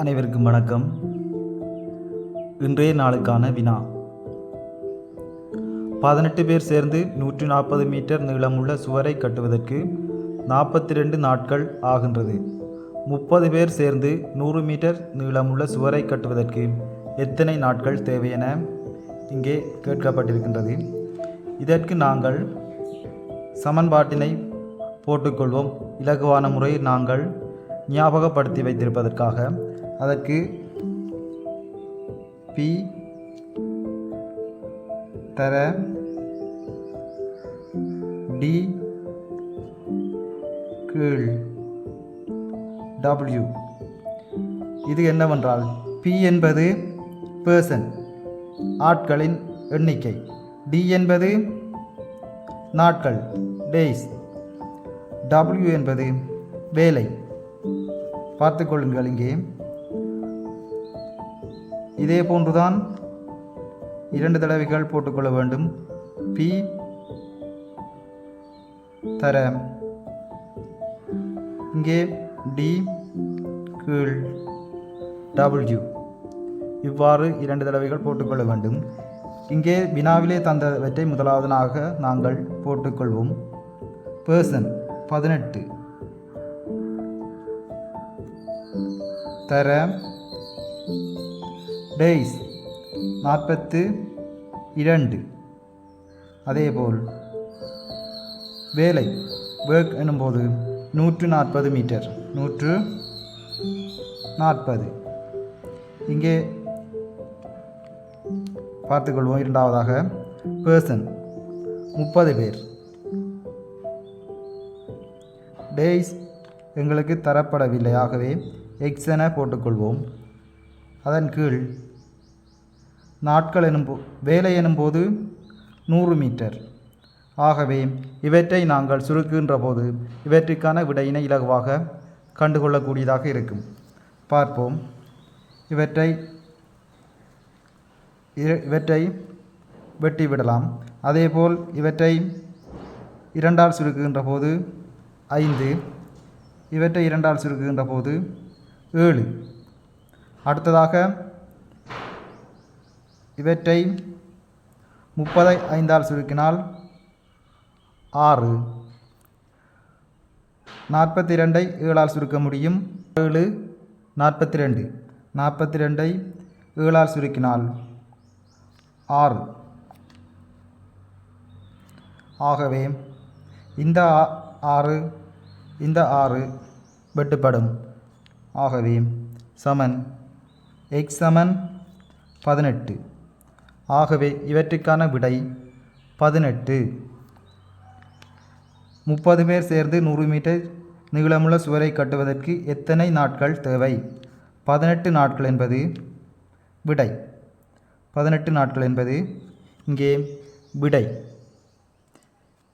அனைவருக்கும் வணக்கம். இன்றைய நாளுக்கான வினா. பதினெட்டு பேர் சேர்ந்து நூற்றி நாற்பது மீட்டர் நீளமுள்ள சுவரை கட்டுவதற்கு நாற்பத்தி ரெண்டு நாட்கள் ஆகின்றது. முப்பது பேர் சேர்ந்து நூறு மீட்டர் நீளமுள்ள சுவரை கட்டுவதற்கு எத்தனை நாட்கள் தேவை என இங்கே கேட்கப்பட்டிருக்கின்றது. இதற்கு நாங்கள் சமன்பாட்டினை போட்டுக்கொள்வோம். இலகுவான முறையில் நாங்கள் ஞாபகப்படுத்தி வைத்திருப்பதற்காக அதற்கு பி தர டி கீழ் டபிள்யூ இது என்னவென்றால் பி என்பது பேர்சன் ஆட்களின் எண்ணிக்கை. டி என்பது நாட்கள் டேஸ் டபிள்யூ என்பது வேலை. பார்த்துக்கொள்ளுங்கள் இங்கே. இதே போன்றுதான் இரண்டு தடவைகள் போட்டுக்கொள்ள வேண்டும். பி. தர. இங்கே டி கீழ் டபிள்யூ இவ்வாறு இரண்டு தடவைகள் போட்டுக்கொள்ள வேண்டும். இங்கே வினாவிலே தந்தவற்றை முதலாவதனாக நாங்கள் போட்டுக்கொள்வோம். பேர்சன் பதினெட்டு. தர. டேய்ஸ் நாற்பத்து இரண்டு. அதேபோல் வேலை ஒர்க் எனும்போது நூற்று நாற்பது மீட்டர் நூற்று நாற்பது. இங்கே பார்த்துக்கொள்வோம் இரண்டாவதாக பேர்சன் முப்பது பேர். டேய்ஸ் எங்களுக்கு தரப்படவில்லை. ஆகவே எக்ஸ் என போட்டுக்கொள்வோம். அதன் கீழ் நாட்கள் எனும் போ வேலை எனும்போது நூறு மீட்டர். ஆகவே இவற்றை நாங்கள் சுருக்குகின்ற போது இவற்றுக்கான விடையினை இலகுவாக கண்டுகொள்ளக்கூடியதாக இருக்கும். பார்ப்போம். இவற்றை இவற்றை வெட்டி விடலாம் அதேபோல் இவற்றை இரண்டால் சுருக்குகின்ற போது ஐந்து இவற்றை இரண்டால் சுருக்குகின்ற போது ஏழு. அடுத்ததாக இவற்றை முப்பதை ஐந்தால் சுருக்கினால் ஆறு. நாற்பத்தி ரெண்டை ஏழால் சுருக்க முடியும். ஏழு நாற்பத்தி ரெண்டு நாற்பத்தி ரெண்டை ஏழால் சுருக்கினால் ஆறு. ஆகவே இந்த ஆ- ஆறு இந்த ஆறு வெட்டுப்படும். ஆகவே சமன் எக்ஸ் சமன் பதினெட்டு. ஆகவே இவற்றுக்கான விடை பதினெட்டு. முப்பது பேர் சேர்ந்து நூறு மீட்டர் நீளமுள்ள சுவரை கட்டுவதற்கு எத்தனை நாட்கள் தேவை? பதினெட்டு நாட்கள் என்பது விடை. பதினெட்டு நாட்கள் என்பது இங்கே விடை.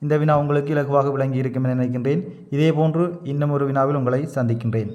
இந்த வினா உங்களுக்கு இலகுவாக விளங்கி இருக்கும் என நினைக்கின்றேன். இதேபோன்று இன்னும் ஒரு வினாவில் உங்களை சந்திக்கின்றேன்.